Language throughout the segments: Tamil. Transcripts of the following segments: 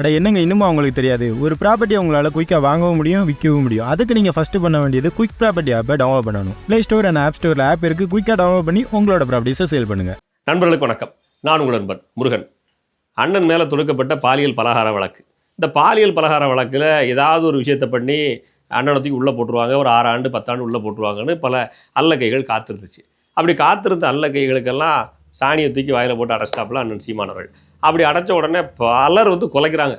அட என்னங்க இன்னுமா அவங்களுக்கு தெரியாது? ஒரு ப்ராப்பர்ட்டி உங்களால் குயிக்காக வாங்கவும் முடியும் விற்கவும் முடியும். அதுக்கு நீங்கள் ஃபஸ்ட்டு பண்ண வேண்டியது குயிக் ப்ராப்பர்ட்டி ஆப்பை டவுன்லோட் பண்ணணும். ப்ளே ஸ்டோர் அண்ட் ஆப் ஸ்டோரில் ஆப் இருக்குது குயிக்காக டவுன்லோட் பண்ணி உங்களோட ப்ராப்பர்ட்டிஸை சேல் பண்ணுங்கள் நண்பர்களுக்கு வணக்கம். நான் உங்கள் நண்பன் முருகன். அண்ணன் மேலே தொடுக்கப்பட்ட பாலியல் பலகார வழக்கு. இந்த பாலியல் பலகார வழக்கில் ஏதாவது ஒரு விஷயத்தை பண்ணி அண்ணனை தூக்கி உள்ளே போட்டுருவாங்க. ஒரு ஆறு ஆண்டு பத்தாண்டு உள்ளே போட்டுருவாங்கன்னு பல அல்லக்கைகள் காத்திருந்துச்சு. அப்படி காத்திருந்த அல்லக்கைகளுக்கெல்லாம் சாணியை தூக்கி வாயில் போட்டு அடைச்சிட்டாப்புல அண்ணன் சீமானவர்கள் அப்படி அடைச்ச உடனே பலர் வந்து குலைக்கிறாங்க.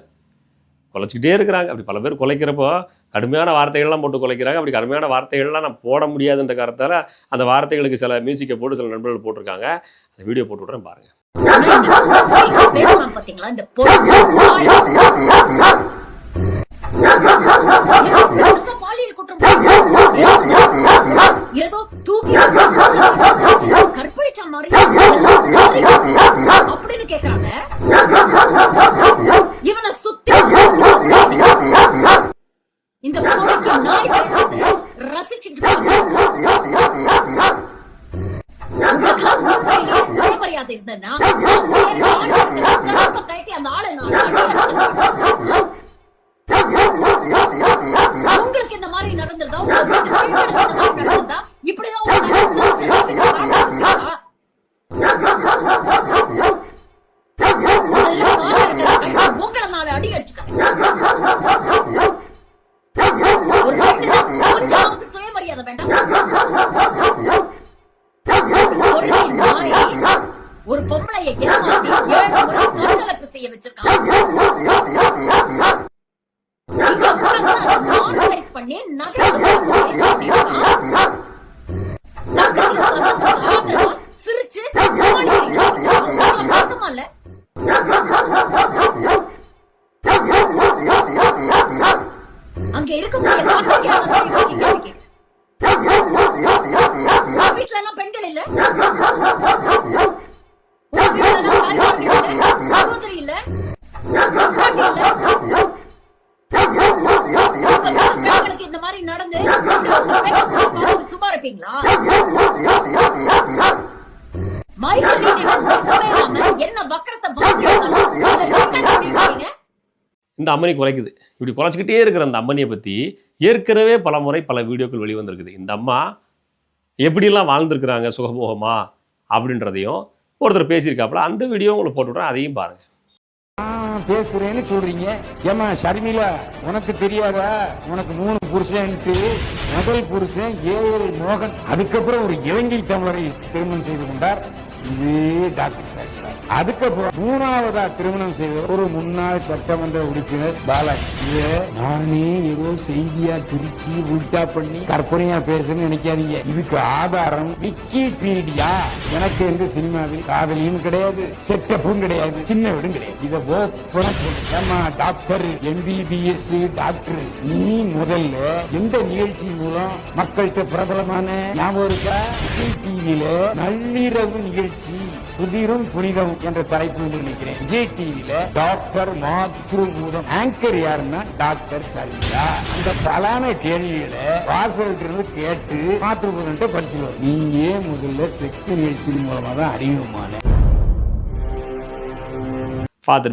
குலைச்சிக்கிட்டே இருக்கிறாங்க. அப்படி பல பேர் குலைக்கிறப்போ கடுமையான வார்த்தைகள்லாம் போட்டு குலைக்கிறாங்க. அப்படி கடுமையான வார்த்தைகள்லாம் நான் போட முடியாதுன்ற காரணத்தால் அந்த வார்த்தைகளுக்கு சில மியூசிக்கை போட்டு சில நண்பர்கள் போட்டிருக்காங்க. அந்த வீடியோ போட்டு விட்றேன் பாருங்கள் பேசலாம் பாத்தீங்களா இந்த பொண்ணு பெருசா பாலியல் குற்றம் ஏதோ தூக்கி கற்பழிச்ச மாதிரி அப்படின்னு கேக்குறாங்க இவனை சுத்தி இந்த பொண்ணுக்கு நாய் பேசுறது ரசிச்சுக்கிட்டு உங்களுக்கெல்லாம் உண்மையிலேயே இருந்தேன்னா கட்டி அந்த ஆளை நான் அடிக்கிறேன். உங்களுக்கு இந்த மாதிரி நடந்திருந்தா உங்க வீட்டு பெண்களுக்கு இந்த மாதிரி நடந்திருந்தா இப்படிதான் உங்க மனசு சிரிச்சு ரசிச்சு வாழ்ந்துருக்கீங்களா? முதல்ல காலை இருக்கிற கழுத்தை உங்களை நாலு அடி அடிச்சுக்கிறேன். ஒரு பெண்ணுக்கு கொஞ்சமாவது சுயமரியாதை வேண்டாம் ஒரு நாய் ஒரு பொம்பளைய ஏமாத்தி ஏழு முறை செய்ய வச்சிருக்கான் பண்ணி நகை இந்த அம்மனி குறைக்குது இப்படி குறைச்சிக்கிட்டே இருக்கிற அந்த அம்மனியை பற்றி ஏற்கனவே பல முறை பல வீடியோக்கள் வெளிவந்திருக்குது. இந்த அம்மா எப்படிலாம் வாழ்ந்துருக்குறாங்க சுகபோகமா? அப்படின்றதையும் ஒருத்தர் பேசியிருக்காப்புல. அந்த வீடியோ உங்களுக்கு போட்டு விட்றேன் அதையும் பாருங்கள் நான் பேசுறேன்னு சொல்றீங்க. ஏமா ஷர்மிளா உனக்கு தெரியாதா? உனக்கு மூணு புருஷன்ட்டு முதல் புருஷன் ஏஎல் மோகன். அதுக்கப்புறம் ஒரு இலங்கை தமிழரை திருமணம் செய்து கொண்டார். இதே டாக்டர் அதுக்கப்புறம் மூணாவதா திருமணம் செய்த ஒரு முன்னாள் சட்டமன்ற உறுப்பினர் பாலாஜி. நானே ஏதோ செய்தியா திருச்சி உல்டா பண்ணி கற்பனையா பேசுன்னு நினைக்காதீங்க. இதுக்கு ஆதாரம் விக்கிபீடியா? எனக்கு எந்த சினிமாவில் காதலியும் கிடையாது செட்டப்பும் கிடையாது சின்ன வீடும் கிடையாது. இதை ஓப்பனா ஏம்மா, டாக்டர் எம்பிபிஎஸ் டாக்டர் நீ முதல்ல எந்த நிகழ்ச்சி மூலம் மக்கள்கிட்ட பிரபலமான ஞாபகம் இருக்கா? டிவியில நள்ளிரவு நிகழ்ச்சி புதிரும் புனிதம் என்ற தலைப்பு நினைக்கிறேன் விஜய் டிவியில டாக்டர் மாத்ருபூதம். ஆங்கர் யாருன்னா? டாக்டர் சர்மிளா அந்த பலான கேள்விகளை வாசல்கிட்ட கேட்டு மாத்ருபூதம் படிச்சுருவார். நீயே முதல்ல செக்ஸ் நிகழ்ச்சி மூலமா தான் அறிமுகமான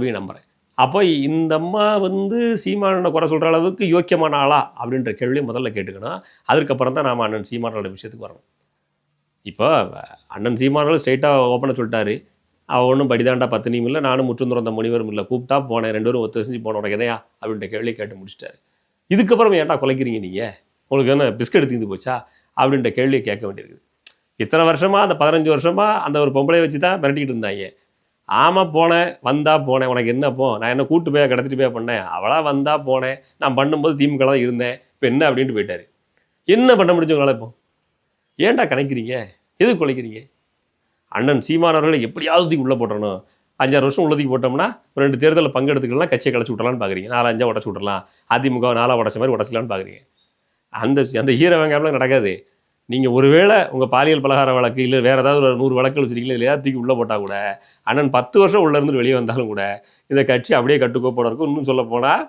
பி நம்புறேன். அப்போ இந்த அம்மா வந்து சீமானனை குறை சொல்கிற அளவுக்கு யோக்கியமான ஆளா? அப்படின்ற கேள்வியை முதல்ல கேட்டுக்கணும். அதுக்கப்புறம் தான் நாம் அண்ணன் சீமானோட விஷயத்துக்கு வரணும். இப்போ அண்ணன் சீமானாலும் ஸ்ட்ரைட்டாக ஓப்பனாக சொல்லிட்டாரு. அவள் ஒன்றும் படிதாண்டா பத்தினியும் இல்லை நானும் முற்றுந்துறந்த முனிவரும் இல்லை. கூப்பிட்டா போனேன் ரெண்டு பேரும் ஒத்து செஞ்சு போன உனக்கு என்னையா அப்படின்ற கேள்வி கேட்டு முடிச்சிட்டாரு. இதுக்கப்புறம் ஏன்டா குலைக்கிறீங்க நீங்கள் உங்களுக்கு என்ன பிஸ்கட் தீந்து போச்சா? அப்படின்ற கேள்வியை கேட்க வேண்டியிருக்குது. இத்தனை வருஷமாக அந்த பதினஞ்சு வருஷமாக அந்த ஒரு பொம்பளையை வச்சு தான் மிரட்டிக்கிட்டு இருந்தாங்க. ஆமாம் போனேன் வந்தால் போனேன் உனக்கு என்ன போ? நான் என்ன கூட்டு போய் கிடத்திட்டு போய் பண்ணேன்? அவளாக வந்தால் போனேன். நான் பண்ணும்போது திமுக தான் இருந்தேன். இப்போ என்ன அப்படின்ட்டு போயிட்டார். என்ன பண்ண முடிஞ்சவங்களால் இப்போ? ஏன்டா கணக்கிறீங்க எது குலைக்கிறீங்க அண்ணன் சீமானவர்களை எப்படியாவது தூக்கி உள்ளே போட்டுறணும். அஞ்சாறு வருஷம் உள்ளதுக்கு போட்டோம்னா ஒரு ரெண்டு தேர்தலில் பங்கெடுத்துக்கலாம் கட்சியை கழிச்சு விட்டலான்னு பார்க்குறீங்க நாலு அஞ்சா உடச்சு விடலாம் அதிமுக நாலா உடச்ச மாதிரி உடச்சிக்கலான்னு பார்க்குறீங்க அந்த அந்த ஹீரோ வெங்காயம்லாம் நடக்காது. நீங்கள் ஒருவேளை உங்கள் பாலியல் பலகார வழக்கு இல்லை வேறு ஏதாவது ஒரு நூறு வழக்கு வச்சுருக்கீங்களா இல்லையா தூக்கி உள்ளே போட்டால் கூட அண்ணன் பத்து வருஷம் உள்ளே இருந்து வெளியே வந்தாலும் கூட இந்த கட்சி அப்படியே கட்டுக்கோப்போட இருக்கும் இன்னும் சொல்ல போனால்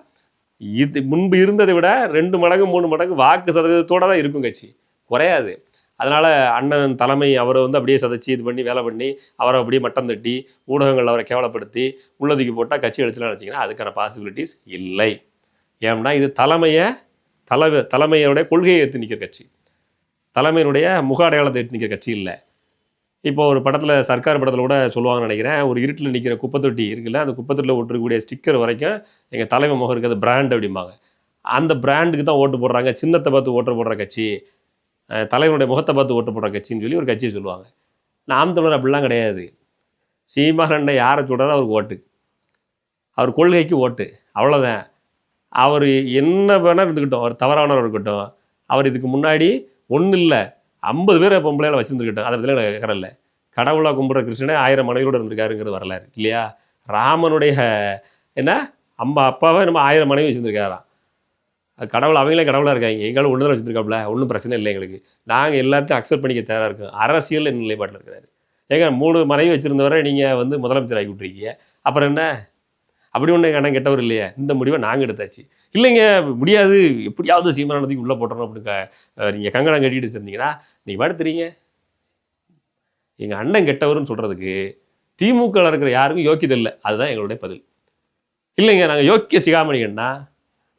இது முன்பு இருந்ததை விட ரெண்டு மடங்கு மூணு மடங்கு வாக்கு சதவீதத்தோடு தான் இருக்கும் கட்சி. குறையாது. அதனால் அண்ணன் தலைமை அவரை வந்து அப்படியே சதைச்சி இது பண்ணி வேலை பண்ணி அவரை அப்படியே மட்டம் தட்டி ஊடகங்கள் அவரை கேவலப்படுத்தி உள்ளதுக்கு போட்டால் கட்சி அழிச்சலாம் நினச்சிங்கன்னா அதுக்கான பாசிபிலிட்டிஸ் இல்லை. ஏன்னா இது தலைமையை தலை தலைமையினுடைய கொள்கையை எடுத்து நிற்கிற கட்சி. தலைமையினுடைய முக அடையாளத்தை எடுத்து நிற்கிற கட்சி இல்லை. இப்போ ஒரு படத்தில் சர்க்கார் படத்தில் கூட சொல்லுவாங்கன்னு நினைக்கிறேன் ஒரு இருட்டில் நிற்கிற குப்பத்தொட்டி இருக்குல்ல அந்த குப்பத்தொட்டியில் ஒட்டுறக்கூடிய ஸ்டிக்கர் வரைக்கும் எங்கள் தலைமை முகம் இருக்கிறது பிராண்ட் அப்படிம்பாங்க. அந்த பிராண்டுக்கு தான் ஓட்டு போடுறாங்க சின்னத்தை பார்த்து ஓட்டு போடுற கட்சி. தலைவனுடைய முகத்தை பார்த்து ஓட்டு போடுற கட்சின்னு சொல்லி ஒரு கட்சியை சொல்லுவாங்க. நாம் தமிழர் அப்படிலாம் கிடையாது. சீமானண்டை யாரை சொல்கிறாரோ அவருக்கு ஓட்டு. அவர் கொள்கைக்கு ஓட்டு. அவ்வளோதான் அவர் என்ன வேணால் இருந்துக்கிட்டோம் அவர் தவறானவர் இருக்கட்டும். அவர் இதுக்கு முன்னாடி ஒன்றும் இல்லை. ஐம்பது பேரை பொம்பளையால் வச்சுருந்துருக்கட்டும். அதை பற்றிலாம் எனக்கு கேட்கறல கடவுளாக கும்பிட்ற கிருஷ்ணனே ஆயிரம் மனைவியோடு இருந்திருக்காருங்கிறது வரலாறு. இல்லையா? ராமனுடைய என்ன? அம்மா அப்பாவே நம்ம ஆயிரம் மனைவி வச்சுருந்துருக்காராம். கடவுள் அவங்களே கடவுளாக இருக்காங்க. எங்களும் ஒன்று தான் வச்சுருக்காப்புல ஒன்றும் பிரச்சனை இல்லை எங்களுக்கு. நாங்கள் எல்லாத்தையும் அக்செப்ட் பண்ணிக்க தயாராக இருக்கோம். அரசியல் என்ன நிலைப்பாட்டில் இருக்கிறாரு ஏங்க மூணு மனைவி வச்சுருந்தவரை நீங்கள் வந்து முதலமைச்சர் ஆகி விட்ருக்கீங்க அப்புறம் என்ன? அப்படி ஒன்று கணக்கு கெட்டவர் இல்லையா. இந்த முடிவை நாங்கள் எடுத்தாச்சு. இல்லைங்க முடியாது. எப்படியாவது சீமானத்துக்கு உள்ளே போட்டுறோம் அப்படின்னு நீங்கள் கங்கணம் கட்டிட்டு வச்சுருந்தீங்கன்னா நீங்கள் படுத்துறீங்க எங்கள் அண்ணன் கெட்டவர்னு சொல்கிறதுக்கு திமுகவில் இருக்கிற யாருக்கும் யோக்கியதில்லை அதுதான் எங்களுடைய பதில். இல்லைங்க நாங்கள் யோக்கிய சிகாமணிகன்னா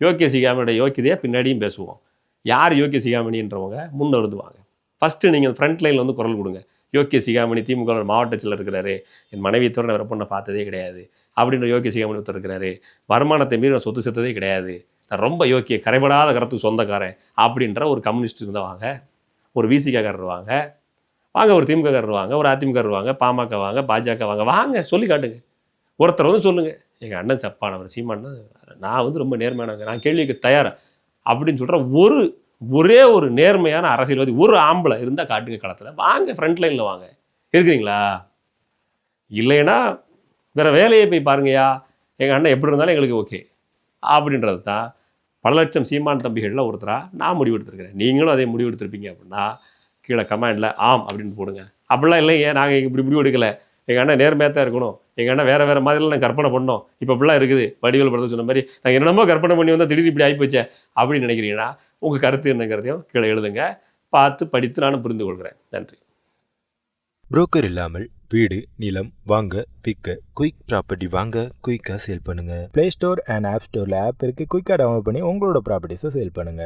யோக்கிய சிகாமணியோட யோக்கியதையை பின்னாடியும் பேசுவோம். யார் யோக்கிய சிகாமணின்றவங்க? முன் வருதுவாங்க ஃபஸ்ட்டு நீங்கள் ஃப்ரண்ட் லைனில் வந்து குரல் கொடுங்க. யோக்கிய சிகாமணி திமுக மாவட்டத்தில் மாவட்ட செயலர் இருக்கிறாரு. என் மனைவி தவிர நான் பொண்ணை பார்த்ததே கிடையாது. அப்படின்ற யோக்கிய சிகாமணி ஒருத்தர் இருக்கிறாரு. வருமானத்தை மீறி நான் சொத்து சேர்த்ததே கிடையாது. நான் ரொம்ப யோக்கிய கரைபடாத கரத்துக்கு சொந்தக்காரன் அப்படின்ற ஒரு கம்யூனிஸ்ட் இருந்தவாங்க. வாங்க ஒரு விசிகாரர் வாங்க. வாங்க ஒரு திமுகக்காரர் வாங்க ஒரு அதிமுக வாங்க பாமக வாங்க பாஜக வாங்க. வாங்க சொல்லி காட்டுங்க. ஒருத்தர் வந்து சொல்லுங்கள் எங்கள் அண்ணன் சப்பானவர் சீமான்னு நான் வந்து ரொம்ப நேர்மையானவங்க. நான் கேள்விக்கு தயார்? அப்படின்னு சொல்கிற ஒரு ஒரே ஒரு நேர்மையான அரசியல்வாதி ஒரு ஆம்பளை இருந்தால் காட்டுங்க களத்தில். வாங்க ஃப்ரண்ட் லைனில் வாங்க. இருக்கிறீங்களா? இல்லைன்னா வேறு வேலையை போய் பாருங்கய்யா. எங்கள் அண்ணன் எப்படி இருந்தாலும் எங்களுக்கு ஓகே அப்படின்றது தான் பல லட்சம் சீமான் தம்பிகளில் ஒருத்தராக நான் முடிவு எடுத்திருக்கிறேன். நீங்களும் அதே முடிவு எடுத்திருப்பீங்க அப்படின்னா கீழே கமெண்டில் ஆம் அப்படின்னு போடுங்க. அப்படிலாம் இல்லைங்க. நாங்கள் இப்படி முடிவு எடுக்கலை. எங்கள் அண்ணன் நேர்மையாக தான் இருக்கணும். எங்கள் அண்ணன் வேறு வேறு மாதிரிலாம் நான் கற்பனை பண்ணோம். இப்போ இப்படிலாம் இருக்குது. வடிவேல் படத்தை சொன்ன மாதிரி நாங்கள் என்னென்னமோ கற்பனை பண்ணி வந்தால் திடீர்னு இப்படி ஆகிப்போச்சே அப்படின்னு நினைக்கிறீங்கன்னா உங்கள் கருத்து என்னங்கிறதையும் கீழே எழுதுங்க. பார்த்து படித்து நானும் புரிந்து கொள்கிறேன். நன்றி. புரோக்கர் இல்லாமல் வீடு நிலம் வாங்க விற்க குயிக் ப்ராப்பர்ட்டி வாங்க குயிக்காக சேல் பண்ணுங்க. ப்ளே ஸ்டோர் அண்ட் ஆப் ஸ்டோரில் ஆப் இருக்குது குயிக்காக டவுன்லோட் பண்ணி உங்களோட ப்ராப்பர்ட்டிஸை சேல் பண்ணுங்கள்